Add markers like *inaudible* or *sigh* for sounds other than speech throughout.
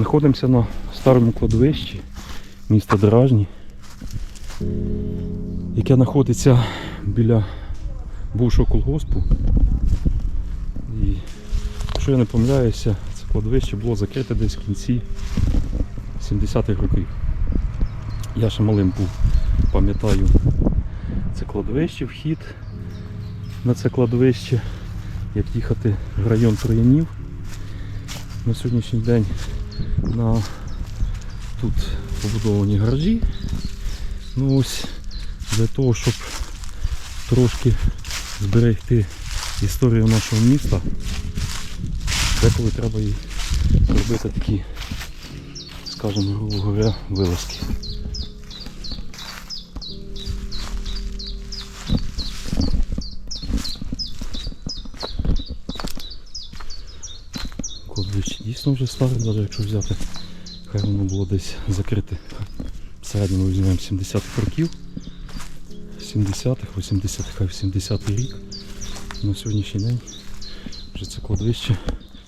Знаходимося на старому кладовищі міста Дражні, яке знаходиться біля бувшого колгоспу. І, якщо я не помиляюся, це кладовище було закрите десь в кінці 70-х років. Я ще малим був, пам'ятаю це кладовище, вхід на це кладовище, як їхати в район Троянів. На сьогоднішній день на тут побудовані гаражі. Ну ось для того, щоб трошки зберегти історію нашого міста, деколи треба і робити такі, скажімо, грубо говоря, вилазки. Дійсно вже старе, навіть якщо взяти, хай воно було десь закрите. В середньому візьмемо 70-х років. 70-х, 80-х, хай 80-й рік. На сьогоднішній день вже це кладовище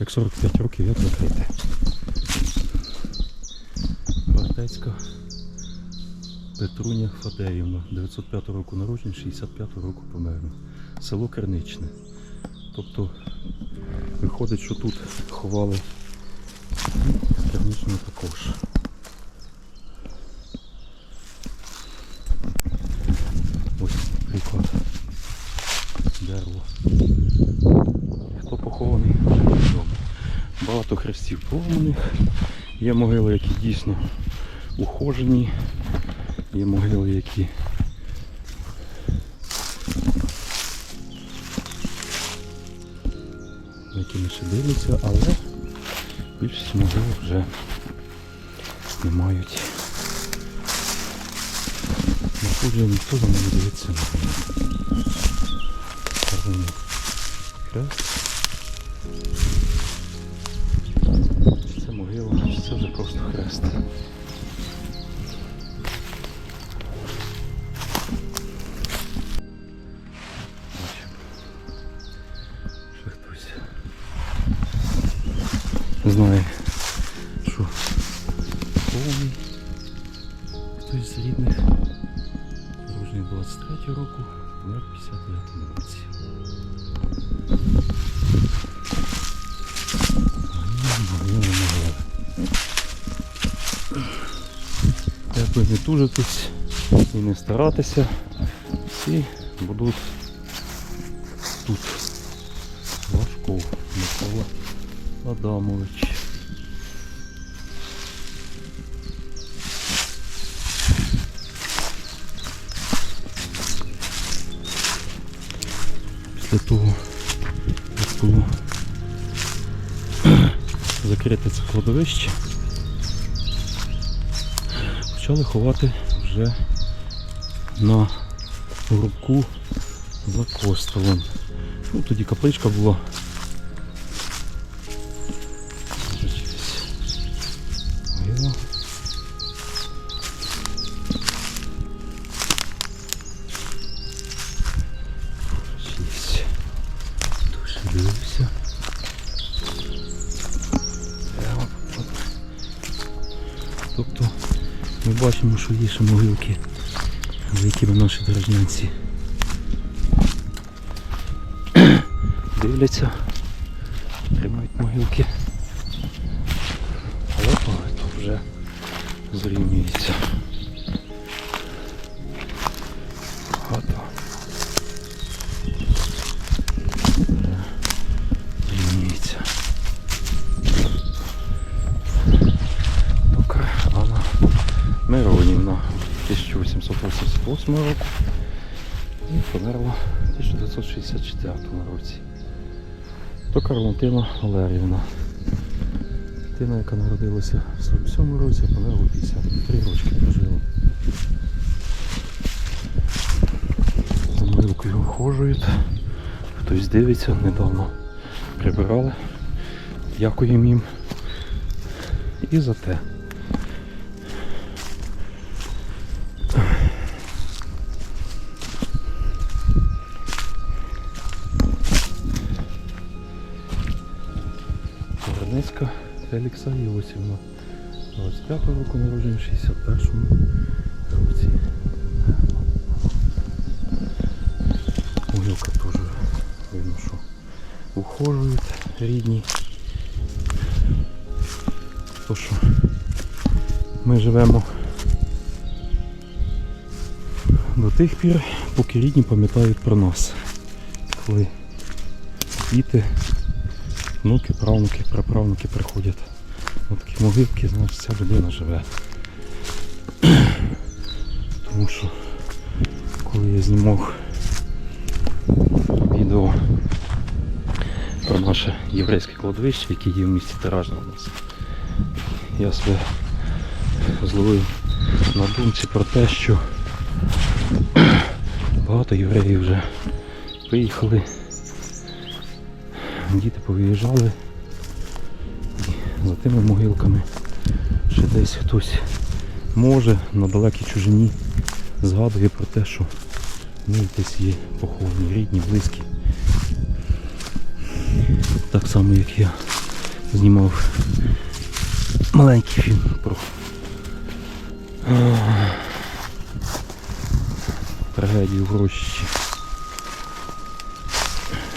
як 45 років, як закрите. Бартецька Петруня Фадеївна, 905 року народження, 65 року померла. Село Керничне. Тобто Виходить, що тут ховали керничну також. Ось приклад. Дерево. Хто похований? невідомо. Багато хрестів поламаних. Є могили, які дійсно ухожені. Є могили, які які ми ще дивляться, але більшість могил вже не мають. Ну, ніхто за мене дивиться. Хрест. Це могила, це вже просто хрест. Повний хтось з рідних народжений 23 року, помер в 59 році. Як не тужитесь і не старатися, всі будуть тут. Лашков Микола Адамович. Після того, як було закрите це кладовище, почали ховати вже на грубку за костелом. Ну, тоді капличка була. Бачимо, що є ще могилки, за якими наші дорожнянці дивляться, тримають могилки. Але багато вже зрівнюється. 1888 року і померла в 1964 році. Тока Валентина Валеріївна. Дитина, яка народилася в 47 році, а померла у 53 рочки прожила. За могилкою ухожують. Хтось дивиться, недавно прибирали. Дякуємо їм. І за те. Фелікса Іосівна. 25 року народження, 61-му році. Могилка теж видно, що ухожують рідні. То що ми живемо до тих пір, поки рідні пам'ятають про нас. Коли діти, внуки, правнуки, праправнуки приходять на такі могилки, значить ця людина живе. *clears throat* Тому що коли я знімав відео про наше єврейське кладовище, яке є в місті Тиражне у нас, я себе зловив на думці про те, що *clears throat* багато євреїв вже виїхали, діти повиїжджали і за тими могилками ще десь хтось може на далекій чужині згадує про те, що десь є поховані, рідні, близькі. Так само як я знімав маленький фільм про трагедію в Рощі.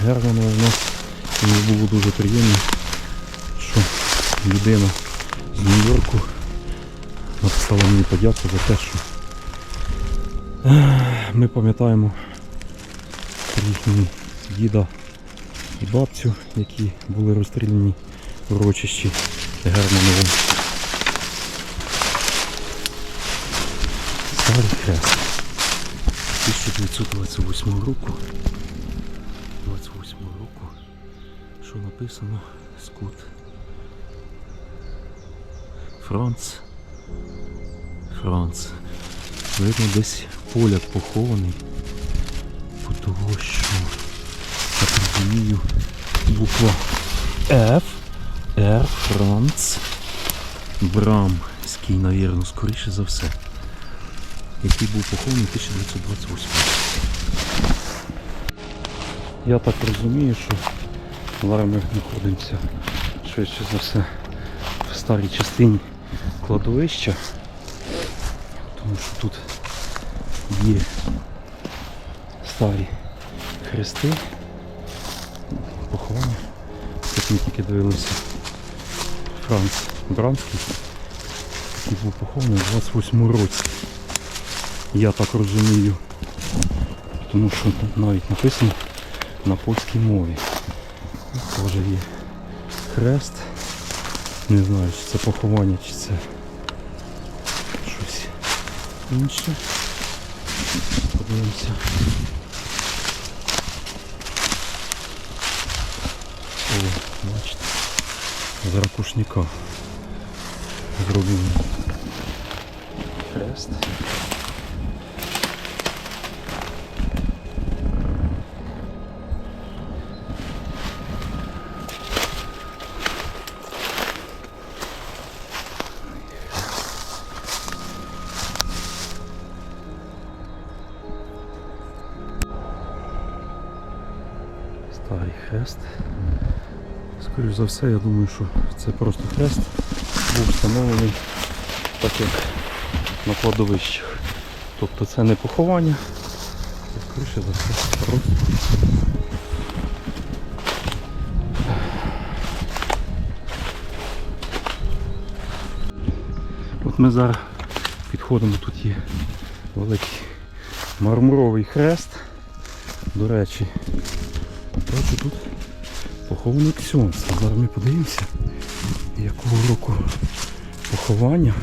Германова у нас мені було дуже приємно, що людина з Нью-Йорку написала мені подяку за те, що ми пам'ятаємо їхні діда і бабцю, які були розстріляні в урочищі Германовому. Старий хрест. 1928 року. 28 року. Що написано? Скут. Франц. Франц. Видно, десь поляк похований. Бо того, що так розумію, буква F, R, Франц, Брамський, навірно, скоріше за все. Який був похований 1928 Я так розумію, що зараз ми знаходимося швидше за все в старій частині кладовища, тому що тут є старі хрести, поховання. Тут ми тільки дивилися Франц Бранський, який був похований у 28 році. Я так розумію, тому що навіть написано на польській мові. Теж є хрест. Не знаю, чи це поховання, чи це щось інше. Подивимося. О, бачите, з ракушника зроблено хрест. Старий хрест. Скоріше за все, я думаю, що це просто хрест був встановлений так на кладовищах. Тобто це не поховання, це скоріше за все просто. От ми зараз підходимо, тут є великий мармуровий хрест. До речі, бачу тут похований ксьонс. Зараз ми подивимося, якого року поховання.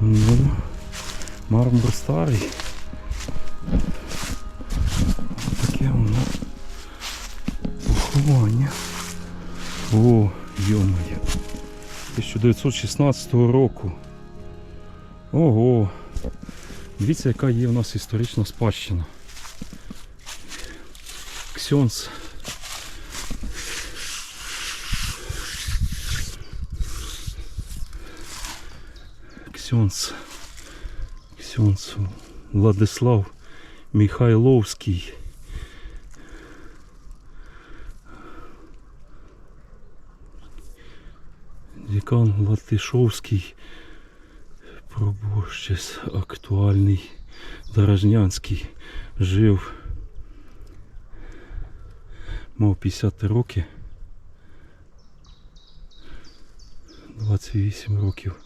Ну, мармур старий. Таке воно поховання. О, йомає. 1916 року. Ого! Дивіться, яка є в нас історична спадщина. Ксьонс. Ксьонс. Ксьонс Владислав Михайловський. Дікан Латишовський, пробощець актуальний, Дорожнянський, жив, мав 50 років, 28 років,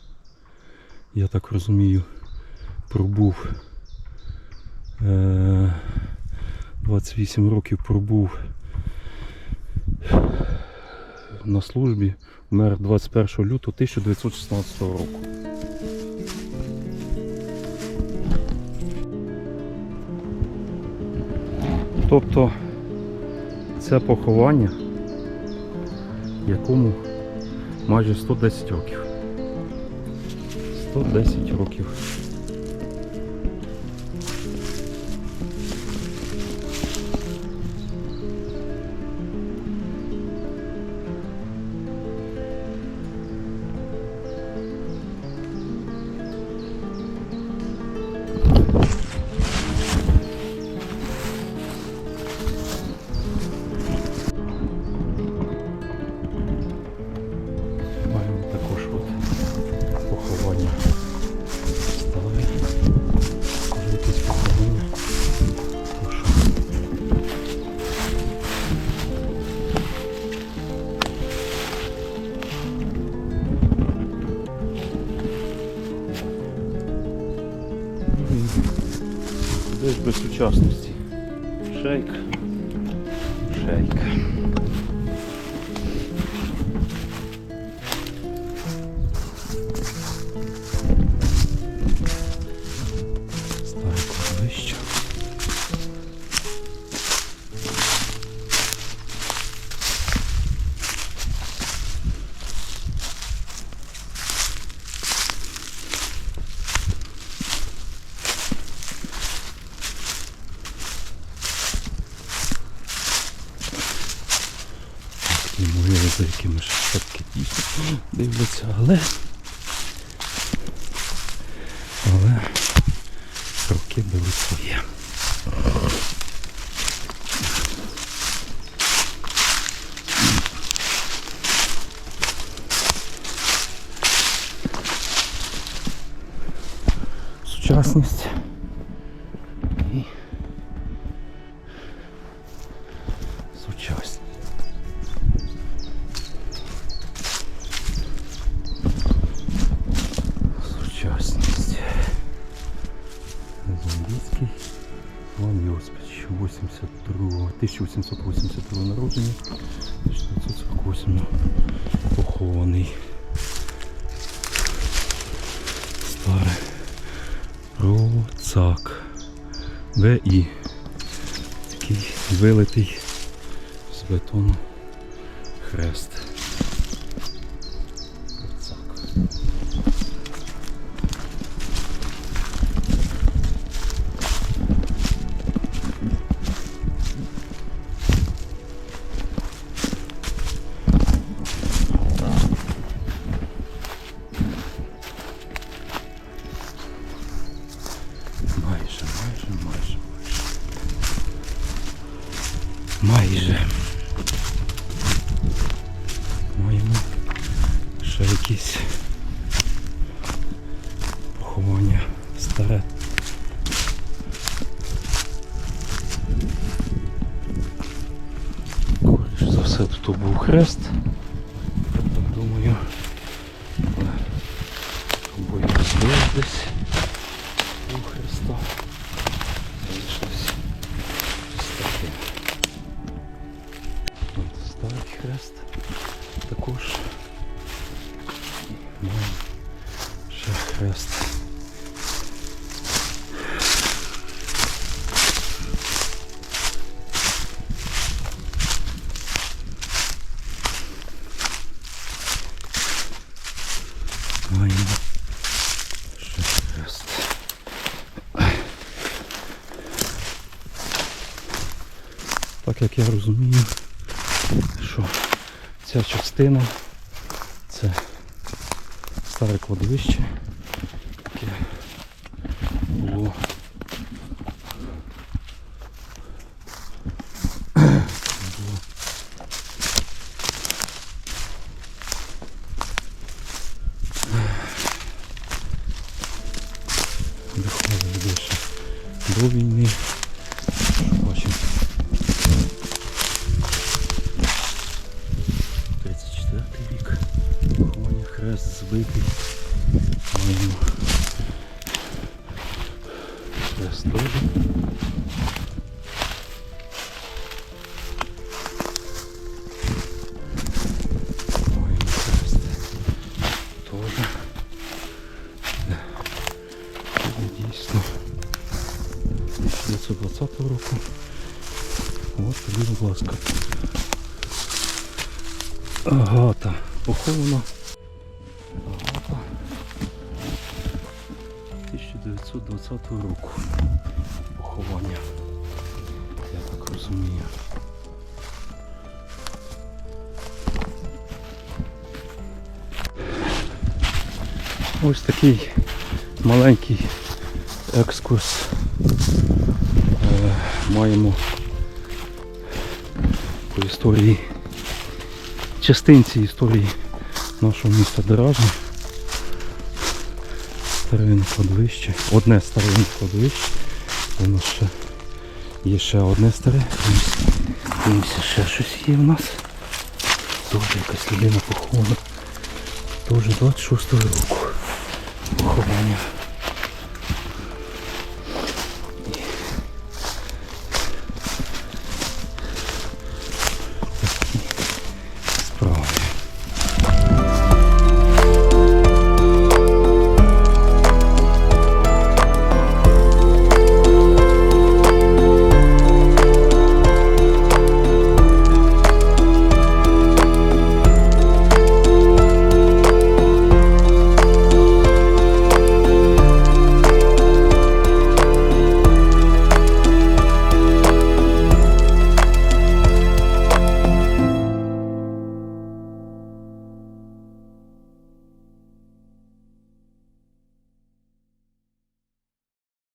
я так розумію, пробув, е, 28 років пробув на службі, вмер 21 лютого 1916 року. Тобто це поховання, якому майже 110 років. 110 років. Сучасності. Сучасність. І сучасність. Сучасність. Зомбійський Йосипович, 82, 1882 народження, 1948 похований. Роцак. В.І. Такий вилитий з бетону хрест. Десь у Христа. Так як я розумію, що ця частина це старе кладовище, Агата. Похована. Агата. 1920 року. Поховання. Я так розумію. Ось такий маленький екскурс. Е, маємо по історії, частинці історії нашого міста Дражня. Старовинне кладовище. Одне старовинне кладовище. Воно ще є ще одне старе. Дивимося, ще щось є в нас. Тоже якась людина похована. Тоже 26 року. Поховання.